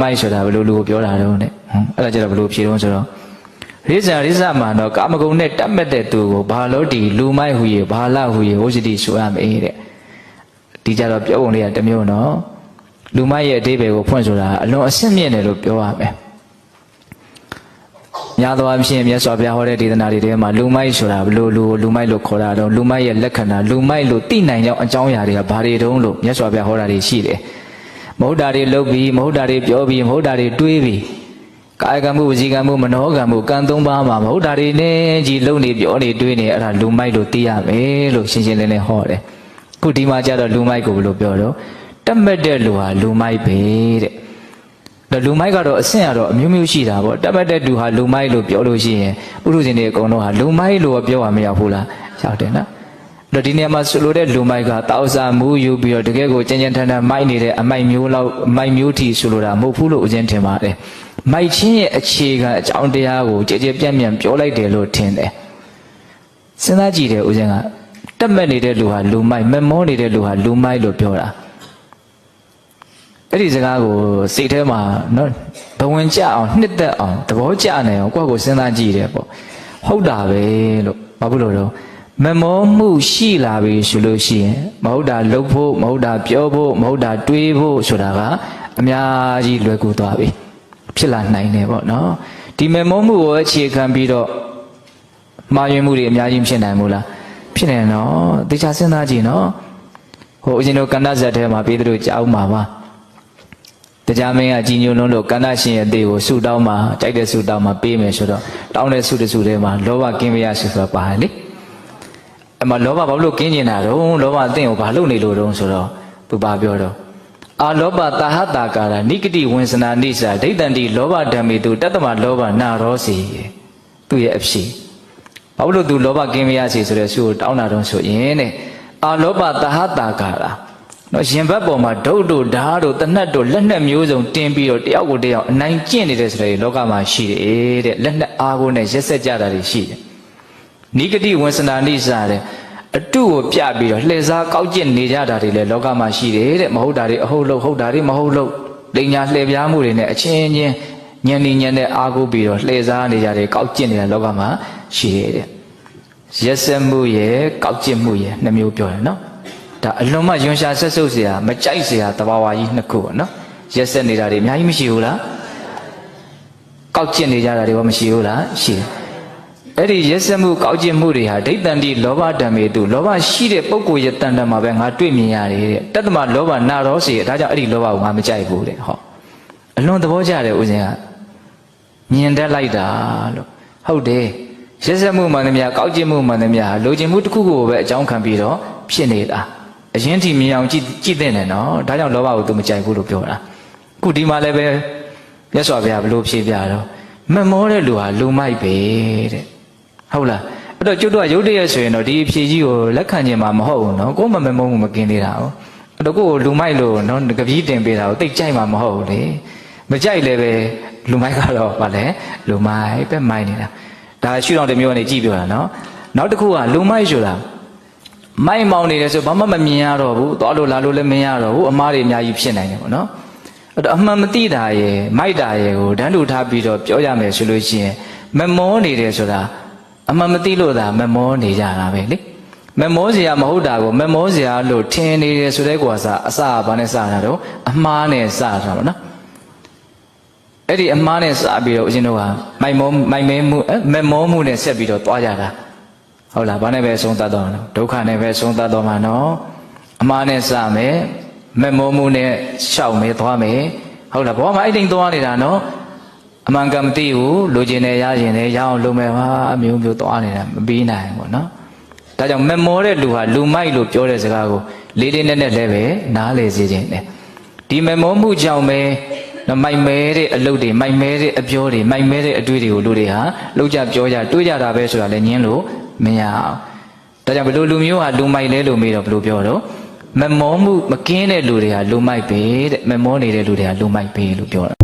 မိုက်ဆိုတာဘယ်လိုလူကိုပြောတာတော့တဲ့ဟမ်အဲ့ဒါကြတော့ဘယ်လိုဖြေတော့ဆိုတော့ရိဇာရိဇမာတော့ကာမဂုဏ်နဲ့တတ်မဲ့တဲ့သူကိုဘာလို့ဒီလူမိုက်ဟူရေဘာလဟူရေဝိဇ္ဇတိဆိုရမေးတဲ့ဒီကြတော့ပြောပုံလေးကတစ်မျိုးနော်လူမိုက်ရဲ့အသေးပဲကိုဖွင့်ဆိုတာအလွန်အဆင့်မြင့်တယ်လို့ပြောရမယ်များသောအားဖြင့်မြတ်စွာဘုရားဟောတဲ့ဒေသနာတွေထဲမှာလူမိုက်ဆိုတာဘယ်လိုလူကိုလူမိုက်လို့ခေါ်တာတော့လူမိုက်ရဲ့လက္ခဏာလူမိုက်လို့သိနိုင်ကြောင်းအကြောင်းအရာတွေကဘာတွေတုံးလို့မြတ်စွာဘုရားဟောတာတွေရှိတယ် မဟုတ်တာတွေလုပ်ပြီးမဟုတ်တာတွေပြောပြီးမဟုတ်တာတွေတွေးပြီးကာယကံမှုဝစီကံမှုမနောကံမှုကံသုံးပါးမှာမဟုတ်တာတွေနဲ့ကြီးလုံနေပြောနေတွေးနေအဲ့ဒါလူမိုက်လို့သိရမယ်လို့ရှင်းရှင်းလင်းလင်းဟောတယ်ခုဒီမှာကျတော့လူမိုက်ကိုဘယ်လိုပြောတော့တတ်မဲ့တဲ့လူဟာလူမိုက်ပဲတဲ့ဒါလူမိုက်ကတော့အဆင့်ကတော့အမျိုးမျိုးရှိတာပေါ့တတ်ပတ်တဲ့လူဟာလူမိုက်လို့ပြောလို့ရှိရင်ပုရုဇဉ်တွေအကုန်လုံးဟာလူမိုက်လို့ပြောရမရဘူးလားရောက်တယ်နော်အဲ့ တော့ဒီနေရာမှာဆိုလိုတဲ့လူမိုက်ကတောက်စားမူးယူပြီးတော့တကယ်ကိုကြင်ကြင်ထန်ထန်မိုက်နေတဲ့အမိုက်မျိုးလောက်အမိုက်မျိုးထီဆိုလိုတာမဟုတ်ဘူးလို့ဦးဇင်းထင်ပါတယ်မိုက်ချင်းရဲ့အခြေခံအကြောင်းတရားကိုကြည်ကြည်ပြန့်ပြန့်ပြောလိုက်တယ်လို့ထင်တယ်စဉ်းစားကြည့်တယ်ဦးဇင်းကတက်မဲ့နေတဲ့လူဟာလူမိုက်မမောနေတဲ့လူဟာလူမိုက်လို့ပြောတာအဲ့ဒီစကားကိုစိတ်ထဲမှာနော်ဘဝင်ကြအောင်နှစ်သက်အောင်သဘောကျနေအောင်ကိုယ့်ကိုယ်စဉ်းစားကြည့်တယ်ပေါ့ဟုတ်တာပဲလို့ဘာဖြစ်လို့တော့ မမောမှုရှိလာပြီဆိုလို့ရှိရင်မဟုတ်တာလုပ်ဖို့မဟုတ်တာပြောဖို့မဟုတ်တာတွေးဖို့ဆိုတာကအများကြီးလွယ်ကူသွားပြီဖြစ်လာနိုင်တယ်ပေါ့နော်ဒီမမောမှုကိုအခြေခံပြီးတော့မှားယွင်းမှုတွေအများကြီးမဖြစ်နိုင်ဘူးလားဖြစ်နေနော်တေချာစဉ်းစားကြည့်နော်ဟိုဦးဇင်းတို့ကန္တဇတ်ထဲမှာပြီးတို့ကြားဦးမှာပါတရားမင်းကကြီးညိုလုံးလို့ကန္တရှင်ရဲ့အသေးကိုဆူတောင်းမှာကြိုက်တဲ့ဆူတောင်းမှာပေးမယ်ဆိုတော့တောင်းတဲ့ဆူတစ်ဆူထဲမှာလောဘကင်းမရဆိုဆိုတော့ပါတယ်လေ အမလောဘဘာလို့ကင်းကျင်တာတော့လောဘအသင်ကိုဘာလို့နေလို့တော့ဆိုတော့သူပါပြောတော့အာလောဘတာဟတာကာရနိကတိဝင်္စနာနိစ္စဒိဋ္ဌန္တိလောဘဓမ္မေသူတတ္တမလောဘနာရောစီသူ့ရဲ့အဖြစ်ဘာလို့သူလောဘကင်းမရစီဆိုတဲ့ဆူကိုတောင်းတာတော့ဆိုရင်တဲ့အာလောဘတာဟတာကာရနော်ရင်ဘတ်ပေါ်မှာဒုတ်တို့ဓာတ်တို့တနတ်တို့လက်နက်မျိုးစုံတင်းပြီးတော့တယောက်ကိုတယောက်အနိုင်ကျင့်နေတဲ့ဆိုတဲ့လောကမှာရှိတယ်တဲ့လက်နက်အားကိုနဲ့ရက်ဆက်ကြတာတွေရှိတယ် နိဂတိဝင်္စနာနိစ္စတဲ့အတုကိုပြပြီးတော့လှည့်စားကောက်ကျင့်နေကြတာတွေလည်းလောကမှာရှိတယ်တဲ့မဟုတ်တာတွေအဟုတ်လို့ဟုတ်တာတွေမဟုတ်လို့လိညာလှည့်ပြားမှုတွေနဲ့အချင်းချင်းညံနေညံတဲ့အားကိုပြီးတော့လှည့်စားနေကြတယ်ကောက်ကျင့်နေတဲ့လောကမှာရှိတယ်တဲ့ရက်ဆက်မှုရဲ့ကောက်ကျင့်မှုရဲ့နှမျိုးပြောတယ်နော် ဒါအလွန်မှယွန်ရှာဆက်ဆုပ်เสียမကြိုက်เสียတဘာဝကြီးနှစ်ခုပေါ့နော်ရက်ဆက်နေတာတွေအများကြီးမရှိဘူးလားကောက်ကျင့်နေကြတာတွေရောမရှိဘူးလားရှိတယ် အဲ့ဒီရက်ဆက်မှုကောက်ကျင့်မှုတွေဟာဒိဋ္ဌံတိလောဘဓမ္မေတုလောဘရှိတဲ့ပုဂ္ဂိုလ်ရဲ့တန်တမှာပဲငါတွေ့မြင်ရတယ်တဲ့တတ္တမလောဘနာရောစီဒါကြောင့်အဲ့ဒီလောဘကိုငါမကြိုက်ဘူးတဲ့ဟောအလွန်သဘောကျတယ်ဦးဇင်းကမြင်တတ်လိုက်တာလို့ဟုတ်တယ်ရက်ဆက်မှုမှန်သမျှကောက်ကျင့်မှုမှန်သမျှဟာလိုချင်မှုတစ်ခုခုကိုပဲအကြောင်းခံပြီးတော့ဖြစ်နေတာအရင်ထိမြင်အောင်ကြည့်ကြည့်တဲ့နဲ့နော်ဒါကြောင့်လောဘကိုသူမကြိုက်ဘူးလို့ပြောတာခုဒီမှာလည်းပဲမြတ်စွာဘုရားဘလို့ဖြေပြတော့မမောတဲ့လူဟာလူမိုက်ပဲတဲ့ ဟုတ်လားအဲ့တော့ကျွတ်တော့ရုပ်တရက်ဆိုရင်တော့ဒီအဖြေကြီးကိုလက်ခံခြင်းမှာမဟုတ်ဘူးနော်ကိုယ်မမမောမှုမกินသေးတာဟုတ်အဲ့တော့ကိုယ်ကိုလူမိုက်လို့နော်ကပီးတင်ပေးတာကိုတိတ်ကြိုက်မှာမဟုတ်ဘူးလေမကြိုက်လည်းပဲလူမိုက်ကတော့ဗာလဲလူမိုက်ပဲမိုက်နေတာဒါရှုထောင့်တစ်မျိုးကနေကြည့်ပြောတာနော်နောက်တစ်ခုကလူမိုက်ဆိုတာမိုက်မောင်နေတယ်ဆိုဘာမှမမြင်ရတော့ဘူးသွားလို့လာလို့လည်းမရတော့ဘူးအမားတွေအများကြီးဖြစ်နိုင်တယ်ပေါ့နော်အဲ့တော့အမှန်မသိတာရယ်မိုက်တာရယ်ကိုဓာတ်လူထားပြီးတော့ပြောရမယ်ဆိုလို့ရှိရင်မမောနေတယ်ဆိုတာ အမှန်မသိလို့သာမမောနေကြတာပဲလေမမောစရာမဟုတ်တာကိုမမောစရာလို့ထင်နေတယ်ဆိုတဲ့ကွာစားအစဘာနဲ့စတာတော့အမှားနဲ့စတာပေါ့နော်အဲ့ဒီအမှားနဲ့စပြီးတော့ဦးဇင်းတို့ကမိုက်မောမိုက်မဲမှုအဲမမောမှုနဲ့ဆက်ပြီးတော့တွားကြတာဟုတ်လားဘာနဲ့ပဲဆုံးသတ်တော့မှာဒုက္ခနဲ့ပဲဆုံးသတ်တော့မှာနော်အမှားနဲ့စမယ်မမောမှုနဲ့ရှောက်မယ်သွားမယ်ဟုတ်လားဘောမှာအဲ့တိန်သွားနေတာနော် အမှန်ကမသိဘူးလိုချင်တယ်ရရင်လည်းရအောင်လုပ်မယ်ဟာအမျိုးမျိုးသွားနေတာမပြီးနိုင်ဘူးပေါ့နော်ဒါကြောင့်မမောတဲ့လူဟာလူမိုက်လို့ပြောတဲ့စကားကိုလေးလေးနက်နက်လည်းပဲနားလေစေခြင်းတယ်ဒီမမောမှုကြောင့်ပဲနော်မိုက်မဲတဲ့အလုပ်တွေမိုက်မဲတဲ့အပြောတွေမိုက်မဲတဲ့အတွေ့တွေကိုလူတွေဟာလောက်ကြပြောကြတွေးကြတာပဲဆိုတာလည်းညင်းလို့မရအောင်ဒါကြောင့်ဘယ်လိုလူမျိုးဟာလူမိုက်လဲလို့မေးတော့ဘယ်လိုပြောတော့မမောမှုမကင်းတဲ့လူတွေဟာလူမိုက်ပဲတဲ့မမောနေတဲ့လူတွေဟာလူမိုက်ပဲလို့ပြောတာ